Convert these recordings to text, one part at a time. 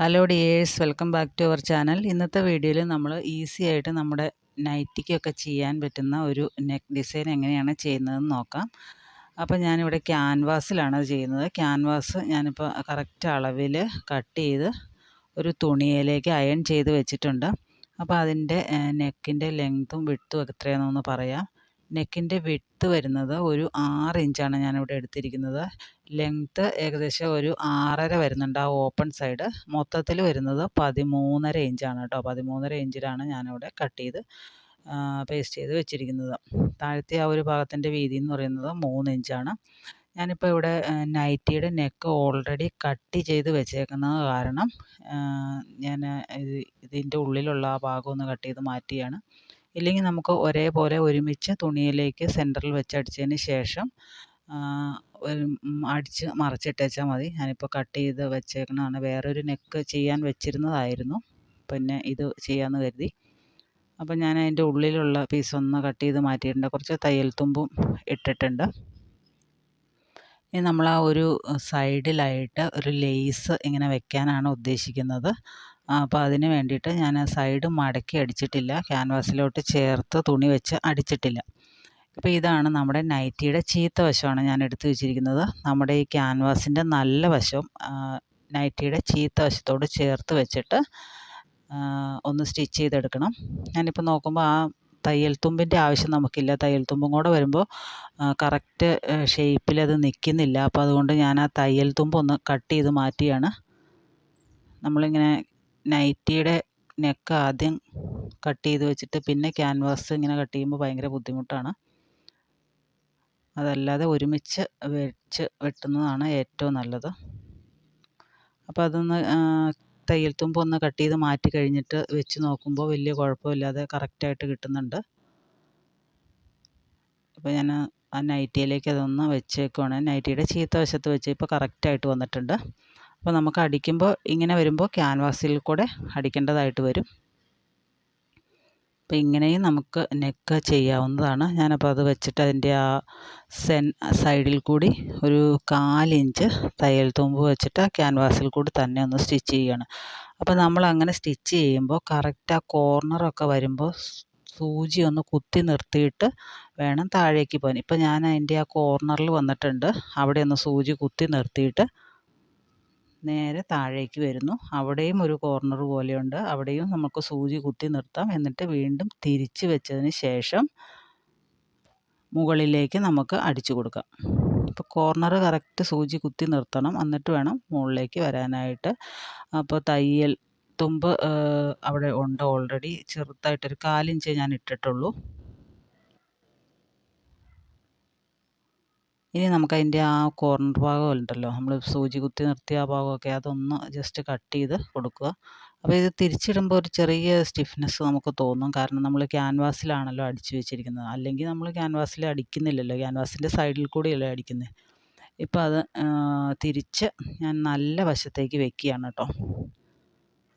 Hello dears welcome back to our channel ഇന്നത്തെ വീഡിയോയിൽ നമ്മൾ ഈസി ആയിട്ട് നമ്മുടെ നൈറ്റിക്കൊക്കെ ചെയ്യാൻ പറ്റുന്ന ഒരു നെക്ക് ഡിസൈൻ എങ്ങനെയാണ് ചെയ്യുന്നതെന്ന് നോക്കാം. അപ്പോൾ ഞാനിവിടെ ക്യാൻവാസിലാണ് അത് ചെയ്യുന്നത്. ക്യാൻവാസ് ഞാനിപ്പോൾ കറക്റ്റ് അളവിൽ കട്ട് ചെയ്ത് ഒരു തുണിയിലേക്ക് അയൺ ചെയ്ത് വെച്ചിട്ടുണ്ട്. അപ്പോൾ അതിന്റെ നെക്കിന്റെ ലെങ്ത്തും വിട്ടും എത്രയാണെന്നൊന്ന് പറയാം. നെക്കിന്റെ വിഡ്ത്ത് വരുന്നത് ഒരു ആറ് ഇഞ്ചാണ് ഞാനിവിടെ എടുത്തിരിക്കുന്നത്. ലെങ്ത്ത് ഏകദേശം ഒരു ആറര വരുന്നുണ്ട് ആ ഓപ്പൺ സൈഡ്. മൊത്തത്തിൽ വരുന്നത് പതിമൂന്നര ഇഞ്ചാണ് കേട്ടോ. പതിമൂന്നര ഇഞ്ചിലാണ് ഞാനിവിടെ കട്ട് ചെയ്ത് പേസ്റ്റ് ചെയ്ത് വെച്ചിരിക്കുന്നത്. താഴത്തെ ആ ഒരു ഭാഗത്തിന്റെ വീതി എന്ന് പറയുന്നത് മൂന്ന് ഇഞ്ചാണ്. ഞാനിപ്പോൾ ഇവിടെ നൈറ്റിയുടെ നെക്ക് ഓൾറെഡി കട്ട് ചെയ്ത് വെച്ചേക്കുന്നത് കാരണം ഞാൻ ഇത് ഇതിന്റെ ഉള്ളിലുള്ള ആ ഭാഗം ഒന്ന് കട്ട് ചെയ്ത് മാറ്റിയാണ്. ഇല്ലെങ്കിൽ നമുക്ക് ഒരേപോലെ ഒരുമിച്ച് തുണിയിലേക്ക് സെന്ററിൽ വെച്ച് അടിച്ചതിന് ശേഷം അടിച്ച് മറിച്ചിട്ടേച്ചാൽ മതി. ഞാനിപ്പോൾ കട്ട് ചെയ്ത് വെച്ചേക്കണതാണ്. വേറൊരു നെക്ക് ചെയ്യാൻ വെച്ചിരുന്നതായിരുന്നു. പിന്നെ ഇത് ചെയ്യാമെന്ന് കരുതി. അപ്പം ഞാൻ അതിന്റെ ഉള്ളിലുള്ള പീസ് ഒന്ന് കട്ട് ചെയ്ത് മാറ്റിയിട്ടുണ്ട്. കുറച്ച് തയ്യൽ തുമ്പും ഇട്ടിട്ടുണ്ട്. ഇനി നമ്മൾ ആ ഒരു സൈഡിലായിട്ട് ഒരു ലേസ് ഇങ്ങനെ വെക്കാനാണ് ഉദ്ദേശിക്കുന്നത്. അപ്പോൾ അതിന് വേണ്ടിയിട്ട് ഞാൻ ആ സൈഡ് മടക്കി അടിച്ചിട്ടില്ല. ക്യാൻവാസിലോട്ട് ചേർത്ത് തുണി വെച്ച് അടിച്ചിട്ടില്ല. അപ്പോൾ ഇതാണ് നമ്മുടെ നൈറ്റിയുടെ ചീത്ത വശമാണ് ഞാൻ എടുത്തു വെച്ചിരിക്കുന്നത്. നമ്മുടെ ഈ ക്യാൻവാസിന്റെ നല്ല വശം നൈറ്റിയുടെ ചീത്ത വശത്തോട് ചേർത്ത് വെച്ചിട്ട് ഒന്ന് സ്റ്റിച്ച് ചെയ്തെടുക്കണം. ഞാനിപ്പോൾ നോക്കുമ്പോൾ ആ തയ്യൽ തുമ്പിന്റെ ആവശ്യം നമുക്കില്ല. തയ്യൽ തുമ്പും കൂടെ വരുമ്പോൾ കറക്റ്റ് ഷേപ്പിൽ അത് നിൽക്കുന്നില്ല അപ്പോൾ അതുകൊണ്ട് ഞാൻ ആ തയ്യൽ തുമ്പൊന്ന് കട്ട് ചെയ്ത് മാറ്റിയാണ്. നമ്മളിങ്ങനെ നൈറ്റിയുടെ നെക്ക് ആദ്യം കട്ട് ചെയ്ത് വെച്ചിട്ട് പിന്നെ ക്യാൻവാസ് ഇങ്ങനെ കട്ട് ചെയ്യുമ്പോൾ ഭയങ്കര ബുദ്ധിമുട്ടാണ്. അതല്ലാതെ ഒരുമിച്ച് വെച്ച് വെട്ടുന്നതാണ് ഏറ്റവും നല്ലത്. അപ്പോൾ അതൊന്ന് തയ്യൽ തുമ്പ് ഒന്ന് കട്ട് ചെയ്ത് മാറ്റി കഴിഞ്ഞിട്ട് വെച്ച് നോക്കുമ്പോൾ വലിയ കുഴപ്പമില്ലാതെ കറക്റ്റായിട്ട് കിട്ടുന്നുണ്ട്. അപ്പോൾ ഞാൻ ആ നൈറ്റിയിലേക്ക് അതൊന്ന് വെച്ചേക്കുവാണ്. നൈറ്റിയുടെ ചീത്ത വശത്ത് വെച്ച് ഇപ്പോൾ കറക്റ്റായിട്ട് വന്നിട്ടുണ്ട്. അപ്പോൾ നമുക്ക് അടിക്കുമ്പോൾ ഇങ്ങനെ വരുമ്പോൾ ക്യാൻവാസിൽ കൂടെ അടിക്കേണ്ടതായിട്ട് വരും. അപ്പോൾ ഇങ്ങനെയും നമുക്ക് നെക്ക് ചെയ്യാവുന്നതാണ്. ഞാനപ്പോൾ അത് വെച്ചിട്ട് അതിന്റെ ആ സെൻ സൈഡിൽ കൂടി ഒരു കാലിഞ്ച് തയ്യൽ തുമ്പ് വെച്ചിട്ട് ആ ക്യാൻവാസിൽ കൂടി തന്നെ ഒന്ന് സ്റ്റിച്ച് ചെയ്യുകയാണ് അപ്പോൾ നമ്മൾ അങ്ങനെ സ്റ്റിച്ച് ചെയ്യുമ്പോൾ കറക്റ്റ് ആ കോർണറൊക്കെ വരുമ്പോൾ സൂചി ഒന്ന് കുത്തി നിർത്തിയിട്ട് വേണം താഴേക്ക് പോകാൻ. ഇപ്പോൾ ഞാൻ അതിന്റെ ആ കോർണറിൽ വന്നിട്ടുണ്ട്. അവിടെ ഒന്ന് സൂചി കുത്തി നിർത്തിയിട്ട് നേരെ താഴേക്ക് വരുന്നു. അവിടെയും ഒരു കോർണർ പോലെയുണ്ട്. അവിടെയും നമുക്ക് സൂചി കുത്തി നിർത്താം. എന്നിട്ട് വീണ്ടും തിരിച്ച് വെച്ചതിന് ശേഷം മുകളിലേക്ക് നമുക്ക് അടിച്ചു കൊടുക്കാം. അപ്പോൾ കോർണർ കറക്റ്റ് സൂചി കുത്തി നിർത്തണം. എന്നിട്ട് വേണം മുകളിലേക്ക് വരാനായിട്ട്. അപ്പോൾ തയ്യൽ തുമ്പ് അവിടെ ഉണ്ട് ഓൾറെഡി ചെറുതായിട്ടൊരു കാലിഞ്ചേ ഞാൻ ഇട്ടിട്ടുള്ളൂ. ഇനി നമുക്കതിന്റെ ആ കോർണർ ഭാഗം ഉണ്ടല്ലോ നമ്മൾ സൂചി കുത്തി നിർത്തിയ ആ ഭാഗമൊക്കെ അതൊന്ന് ജസ്റ്റ് കട്ട് ചെയ്ത് കൊടുക്കുക. അപ്പോൾ ഇത് തിരിച്ചിടുമ്പോൾ ഒരു ചെറിയ സ്റ്റിഫ്നെസ് നമുക്ക് തോന്നും. കാരണം നമ്മൾ ക്യാൻവാസിലാണല്ലോ അടിച്ചു വെച്ചിരിക്കുന്നത്. അല്ലെങ്കിൽ നമ്മൾ ക്യാൻവാസിൽ അടിക്കുന്നില്ലല്ലോ. ക്യാൻവാസിന്റെ സൈഡിൽ കൂടിയല്ലേ അടിക്കുന്നത് ഇപ്പോൾ അത് തിരിച്ച് ഞാൻ നല്ല വശത്തേക്ക് വെക്കുകയാണ് കേട്ടോ.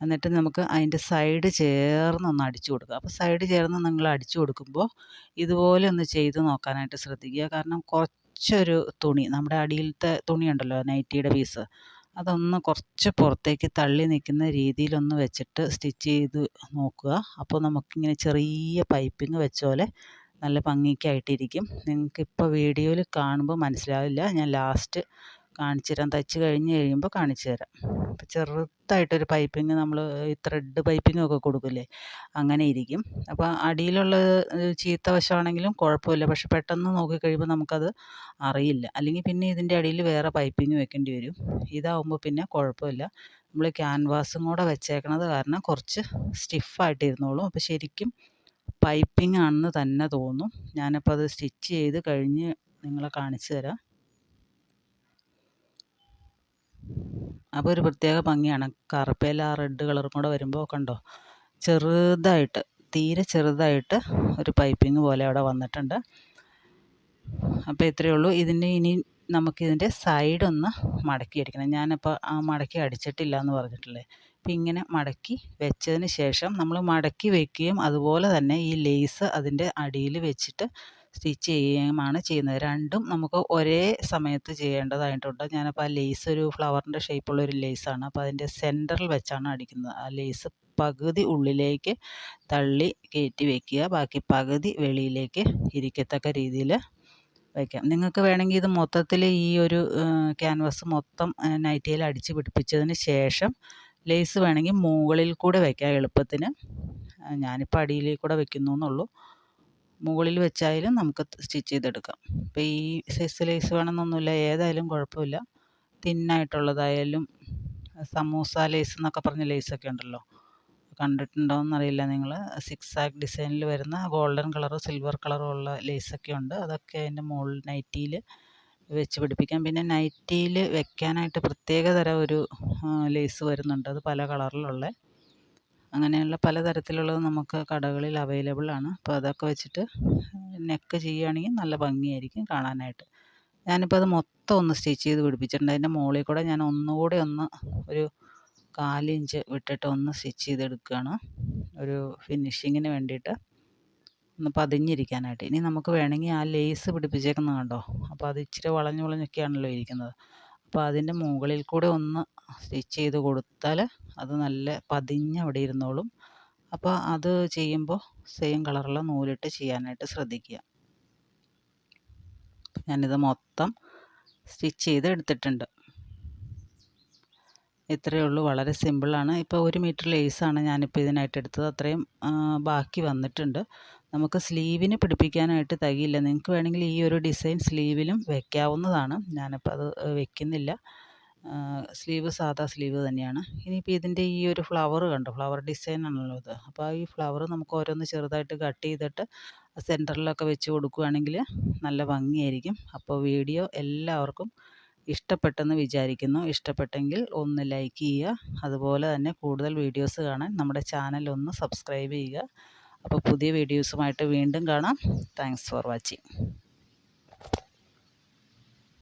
എന്നിട്ട് നമുക്ക് അതിന്റെ സൈഡ് ചേർന്ന് ഒന്ന് അടിച്ചു കൊടുക്കുക. അപ്പോൾ സൈഡ് ചേർന്ന് നിങ്ങൾ അടിച്ചു കൊടുക്കുമ്പോൾ ഇതുപോലെ ഒന്ന് ചെയ്ത് നോക്കാനായിട്ട് ശ്രദ്ധിക്കുക. കാരണം കുറച്ച് കുറച്ചൊരു തുണി നമ്മുടെ അടിയിലത്തെ തുണിയുണ്ടല്ലോ നൈറ്റിയുടെ പീസ്. അതൊന്ന് കുറച്ച് പുറത്തേക്ക് തള്ളി നിൽക്കുന്ന രീതിയിലൊന്ന് വെച്ചിട്ട് സ്റ്റിച്ച് ചെയ്ത് നോക്കുക. അപ്പോൾ നമുക്കിങ്ങനെ ചെറിയ പൈപ്പിങ് വെച്ച പോലെ നല്ല ഭംഗിക്കായിട്ടിരിക്കും. നിങ്ങൾക്കിപ്പോൾ വീഡിയോയിൽ കാണുമ്പോൾ മനസ്സിലാവില്ല. ഞാൻ ലാസ്റ്റ് കാണിച്ചു തരാം തയ്ച്ച് കഴിഞ്ഞ് കഴിയുമ്പോൾ കാണിച്ചു തരാം അപ്പം ചെറുതായിട്ടൊരു പൈപ്പിങ് നമ്മൾ ഈ ത്രെഡ് പൈപ്പിംഗ് ഒക്കെ കൊടുക്കില്ലേ? അങ്ങനെ ഇരിക്കും. അപ്പോൾ അടിയിലുള്ള ചീത്ത വശമാണെങ്കിലും കുഴപ്പമില്ല. പക്ഷെ പെട്ടെന്ന് നോക്കിക്കഴിയുമ്പോൾ നമുക്കത് അറിയില്ല. അല്ലെങ്കിൽ പിന്നെ ഇതിന്റെ അടിയിൽ വേറെ പൈപ്പിങ് വെക്കേണ്ടി വരും. ഇതാവുമ്പോൾ പിന്നെ കുഴപ്പമില്ല. നമ്മൾ ക്യാൻവാസും കൂടെ വെച്ചേക്കണത് കാരണം കുറച്ച് സ്റ്റിഫായിട്ട് ഇരുന്നോളും അപ്പോൾ ശരിക്കും പൈപ്പിംഗ് ആണെന്ന് തന്നെ തോന്നും. ഞാനപ്പോൾ അത് സ്റ്റിച്ച് ചെയ്ത് കഴിഞ്ഞ് നിങ്ങളെ കാണിച്ചു തരാം അപ്പോൾ ഒരു പ്രത്യേക ഭംഗിയാണ്. കറുപ്പേല റെഡ് കളറും കൂടെ വരുമ്പോൾ കണ്ടോ? ചെറുതായിട്ട് തീരെ ചെറുതായിട്ട് ഒരു പൈപ്പിംഗ് പോലെ അവിടെ വന്നിട്ടുണ്ട്. അപ്പോൾ ഇത്രയേ ഉള്ളൂ. ഇതിന്റെ ഇനി നമുക്കിതിന്റെ സൈഡൊന്ന് മടക്കി അടിക്കണം. ഞാനിപ്പോൾ ആ മടക്കി അടിച്ചിട്ടില്ല എന്ന് പറഞ്ഞിട്ടില്ലേ? അപ്പോൾ ഇങ്ങനെ മടക്കി വെച്ചതിന് ശേഷം നമ്മൾ മടക്കി വെക്കുകയും അതുപോലെ തന്നെ ഈ ലേസ് അതിന്റെ അടിയിൽ വെച്ചിട്ട് സ്റ്റിച്ച് ചെയ്യുകയുമാണ് ചെയ്യുന്നത്. രണ്ടും നമുക്ക് ഒരേ സമയത്ത് ചെയ്യേണ്ടതായിട്ടുണ്ട്. ഞാനപ്പോൾ ആ ലേസ് ഒരു ഫ്ലവറിന്റെ ഷേപ്പുള്ള ഒരു ലേസാണ് അപ്പോൾ അതിന്റെ സെന്ററിൽ വെച്ചാണ് അടിക്കുന്നത്. ആ ലേസ് പകുതി ഉള്ളിലേക്ക് തള്ളി കയറ്റി വെക്കുക. ബാക്കി പകുതി വെളിയിലേക്ക് ഇരിക്കത്തക്ക രീതിയിൽ വയ്ക്കാം നിങ്ങൾക്ക് വേണമെങ്കിൽ ഇത് മൊത്തത്തിൽ ഈ ഒരു ക്യാൻവാസ് മൊത്തം നൈറ്റിയിൽ അടിച്ച് പിടിപ്പിച്ചതിന് ശേഷം ലേസ് വേണമെങ്കിൽ മുകളിൽ കൂടെ വയ്ക്കാം എളുപ്പത്തിന്. ഞാനിപ്പോൾ അടിയിൽ കൂടെ വയ്ക്കുന്നു എന്നുള്ളൂ മുകളിൽ വെച്ചായാലും നമുക്ക് സ്റ്റിച്ച് ചെയ്തെടുക്കാം. ഇപ്പോൾ ഈ സൈസ് ലേസ് വേണമെന്നൊന്നുമില്ല ഏതായാലും കുഴപ്പമില്ല. തിന്നായിട്ടുള്ളതായാലും സമൂസ ലേസ് എന്നൊക്കെ പറഞ്ഞ ലേസൊക്കെ ഉണ്ടല്ലോ. കണ്ടിട്ടുണ്ടോ എന്നറിയില്ല നിങ്ങൾ സിക്സ് ആക്ക് ഡിസൈനിൽ വരുന്ന ഗോൾഡൻ കളറോ സിൽവർ കളറോ ഉള്ള ലേസൊക്കെ ഉണ്ട്. അതൊക്കെ അതിന്റെ മുകളിൽ നൈറ്റിയിൽ വെച്ച് പിടിപ്പിക്കാം. പിന്നെ നൈറ്റിയിൽ വെക്കാനായിട്ട് പ്രത്യേക തരം ഒരു ലേസ് വരുന്നുണ്ട്. അത് പല കളറിലുള്ള അങ്ങനെയുള്ള പല തരത്തിലുള്ളത് നമുക്ക് കടകളിൽ അവൈലബിൾ ആണ്. അപ്പോൾ അതൊക്കെ വെച്ചിട്ട് നെക്ക് ചെയ്യുകയാണെങ്കിൽ നല്ല ഭംഗിയായിരിക്കും കാണാനായിട്ട്. ഞാനിപ്പോൾ അത് മൊത്തം ഒന്ന് സ്റ്റിച്ച് ചെയ്ത് പിടിപ്പിച്ചിട്ടുണ്ട്. അതിന്റെ മുകളിൽ കൂടെ ഞാൻ ഒന്നുകൂടെ ഒന്ന് ഒരു കാലിഞ്ച് വിട്ടിട്ട് ഒന്ന് സ്റ്റിച്ച് ചെയ്തെടുക്കുകയാണ്. ഒരു ഫിനിഷിങ്ങിന് വേണ്ടിയിട്ട് ഒന്ന് പതിഞ്ഞിരിക്കാനായിട്ട്. ഇനി നമുക്ക് വേണമെങ്കിൽ ആ ലേസ് പിടിപ്പിച്ചേക്കുന്നത് കണ്ടോ അപ്പോൾ അത് ഇച്ചിരി വളഞ്ഞ് വളഞ്ഞൊക്കെയാണല്ലോ ഇരിക്കുന്നത്. അപ്പോൾ അതിന്റെ മുകളിൽ കൂടെ ഒന്ന് സ്റ്റിച്ച് ചെയ്ത് കൊടുത്താൽ അത് നല്ല പതിഞ്ഞ് അവിടെ ഇരുന്നോളും. അപ്പോൾ അത് ചെയ്യുമ്പോൾ സെയിം കളറുള്ള നൂലിട്ട് ചെയ്യാനായിട്ട് ശ്രദ്ധിക്കുക. ഞാനിത് മൊത്തം സ്റ്റിച്ച് ചെയ്ത് എടുത്തിട്ടുണ്ട്. ഇത്രയേ ഉള്ളൂ. വളരെ സിമ്പിളാണ് ഇപ്പോൾ ഒരു മീറ്റർ ലേസാണ് ഞാനിപ്പോൾ ഇതിനായിട്ട് എടുത്തത്. അത്രയും ബാക്കി വന്നിട്ടുണ്ട്. നമുക്ക് സ്ലീവിന് പിടിപ്പിക്കാനായിട്ട് തകിയില്ല. നിങ്ങൾക്ക് വേണമെങ്കിൽ ഈ ഒരു ഡിസൈൻ സ്ലീവിലും വെക്കാവുന്നതാണ്. ഞാനിപ്പോൾ അത് വെക്കുന്നില്ല. സ്ലീവ് സാധാ സ്ലീവ് തന്നെയാണ്. ഇനിയിപ്പോൾ ഇതിന്റെ ഈ ഒരു ഫ്ലവർ കണ്ടോ? ഫ്ലവർ ഡിസൈൻ ആണല്ലോ ഇത്. അപ്പോൾ ഈ ഫ്ലവർ നമുക്ക് ഓരോന്ന് ചെറുതായിട്ട് കട്ട് ചെയ്തിട്ട് സെന്ററിലൊക്കെ വെച്ച് കൊടുക്കുകയാണെങ്കിൽ നല്ല ഭംഗിയായിരിക്കും. അപ്പോൾ വീഡിയോ എല്ലാവർക്കും ഇഷ്ടപ്പെട്ടെന്ന് വിചാരിക്കുന്നു. ഇഷ്ടപ്പെട്ടെങ്കിൽ ഒന്ന് ലൈക്ക് ചെയ്യുക. അതുപോലെ തന്നെ കൂടുതൽ വീഡിയോസ് കാണാൻ നമ്മുടെ ചാനൽ ഒന്ന് സബ്സ്ക്രൈബ് ചെയ്യുക. അപ്പോൾ പുതിയ വീഡിയോസുമായിട്ട് വീണ്ടും കാണാം. Thanks for watching